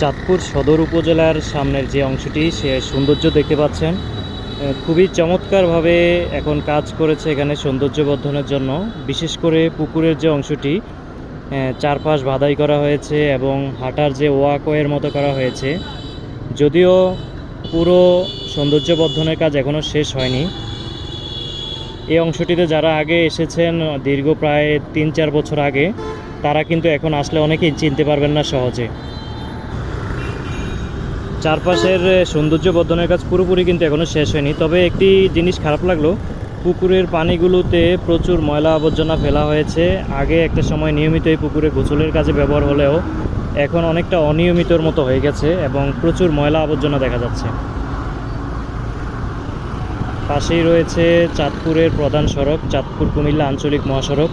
চাঁদপুর সদর উপজেলার সামনের যে অংশটি, সে সৌন্দর্য দেখতে পাচ্ছেন। খুবই চমৎকারভাবে এখন কাজ করেছে এখানে সৌন্দর্য বর্ধনের জন্য। বিশেষ করে পুকুরের যে অংশটি চারপাশ বাধাই করা হয়েছে এবং হাঁটার যে ওয়াকওয়ের মতো করা হয়েছে। যদিও পুরো সৌন্দর্য বর্ধনের কাজ এখনও শেষ হয়নি। এই অংশটিতে যারা আগে এসেছেন, দীর্ঘ প্রায় তিন চার বছর আগে, তারা কিন্তু এখন আসলে অনেকেই চিনতে পারবেন না সহজে। চারপাশের সৌন্দর্য বর্ধনের কাজ পুরোপুরি কিন্তু এখনও শেষ হয়নি। তবে একটি জিনিস খারাপ লাগল, পুকুরের পানিগুলোতে প্রচুর ময়লা আবর্জনা ফেলা হয়েছে। আগে একটা সময় নিয়মিত এই পুকুরে গোসলের কাজে ব্যবহার হলেও এখন অনেকটা অনিয়মিতর মতো হয়ে গেছে এবং প্রচুর ময়লা আবর্জনা দেখা যাচ্ছে। পাশেই রয়েছে চাঁদপুরের প্রধান সড়ক, চাঁদপুর কুমিল্লা আঞ্চলিক মহাসড়ক।